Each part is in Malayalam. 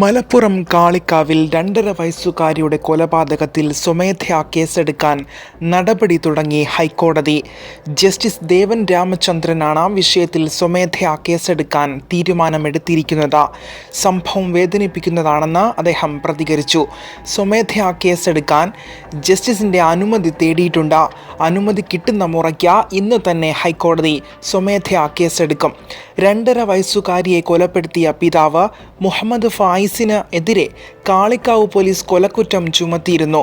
മലപ്പുറം കാളിക്കാവിൽ രണ്ടര വയസ്സുകാരിയുടെ കൊലപാതകത്തിൽ സ്വമേധയാ കേസെടുക്കാൻ നടപടി തുടങ്ങി ഹൈക്കോടതി. ജസ്റ്റിസ് ദേവൻ രാമചന്ദ്രനാണ് വിഷയത്തിൽ സ്വമേധയാ കേസെടുക്കാൻ തീരുമാനമെടുത്തിരിക്കുന്നത്. സംഭവം വേദനിപ്പിക്കുന്നതാണെന്ന് അദ്ദേഹം പ്രതികരിച്ചു. സ്വമേധയാ കേസെടുക്കാൻ ജസ്റ്റിസിന്റെ അനുമതി തേടിയിട്ടുണ്ട്. അനുമതി കിട്ടുന്ന മുറയ്ക്ക് ഇന്ന് തന്നെ ഹൈക്കോടതി സ്വമേധയാ കേസെടുക്കും. രണ്ടര വയസ്സുകാരിയെ കൊലപ്പെടുത്തിയ പിതാവ് മുഹമ്മദ് ഫായിസിന് എതിരെ കാളിക്കാവ് പോലീസ് കൊലക്കുറ്റം ചുമത്തിയിരുന്നു.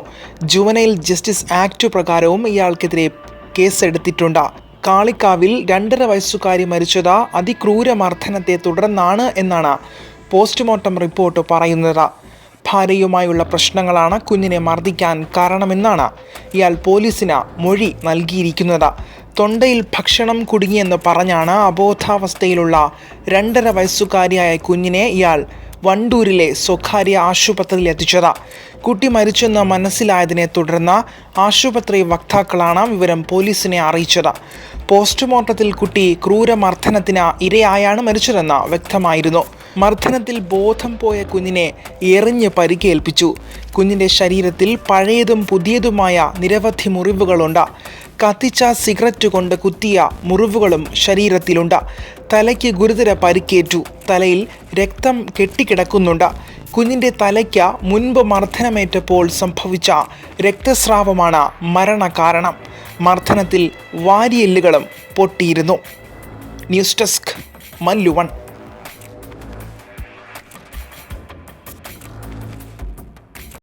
ജുവനൈൽ ജസ്റ്റിസ് ആക്ട് പ്രകാരവും ഇയാൾക്കെതിരെ കേസെടുത്തിട്ടുണ്ട്. കാളിക്കാവിൽ രണ്ടര വയസ്സുകാരി മരിച്ചത് അതിക്രൂരമർദ്ദനത്തെ തുടർന്നാണ് എന്നാണ് പോസ്റ്റ്മോർട്ടം റിപ്പോർട്ട് പറയുന്നത്. ഭാര്യയുമായുള്ള പ്രശ്നങ്ങളാണ് കുഞ്ഞിനെ മർദ്ദിക്കാൻ കാരണമെന്നാണ് ഇയാൾ പോലീസിന് മൊഴി നൽകിയിരിക്കുന്നത്. തൊണ്ടയിൽ ഭക്ഷണം കുടുങ്ങിയെന്ന് പറഞ്ഞാണ് അബോധാവസ്ഥയിലുള്ള രണ്ടര വയസ്സുകാരിയായ കുഞ്ഞിനെ ഇയാൾ വണ്ടൂരിലെ സ്വകാര്യ ആശുപത്രിയിൽ എത്തിച്ചത്. കുട്ടി മരിച്ചെന്ന് മനസ്സിലായതിനെ തുടർന്ന് ആശുപത്രി വക്താക്കളാണ് വിവരം പോലീസിനെ അറിയിച്ചത്. പോസ്റ്റ്മോർട്ടത്തിൽ കുട്ടി ക്രൂരമർദ്ദനത്തിന് ഇരയായാണ് മരിച്ചതെന്ന് വ്യക്തമായിരുന്നു. മർദ്ദനത്തിൽ ബോധം പോയ കുഞ്ഞിനെ എറിഞ്ഞ് പരിക്കേൽപ്പിച്ചു. കുഞ്ഞിന്റെ ശരീരത്തിൽ പഴയതും പുതിയതുമായ നിരവധി മുറിവുകളുണ്ട്. കത്തിച്ച സിഗരറ്റ് കൊണ്ട് കുത്തിയ മുറിവുകളും ശരീരത്തിലുണ്ട്. തലയ്ക്ക് ഗുരുതര പരിക്കേറ്റു. തലയിൽ രക്തം കെട്ടിക്കിടക്കുന്നുണ്ട്. കുഞ്ഞിന്റെ തലയ്ക്ക് മുൻപ് മർദ്ദനമേറ്റപ്പോൾ സംഭവിച്ച രക്തസ്രാവമാണ് മരണകാരണം മർദ്ദനത്തിൽ വാരിയെല്ലുകളും പൊട്ടിയിരുന്നു. News desk മല്ലുവൺ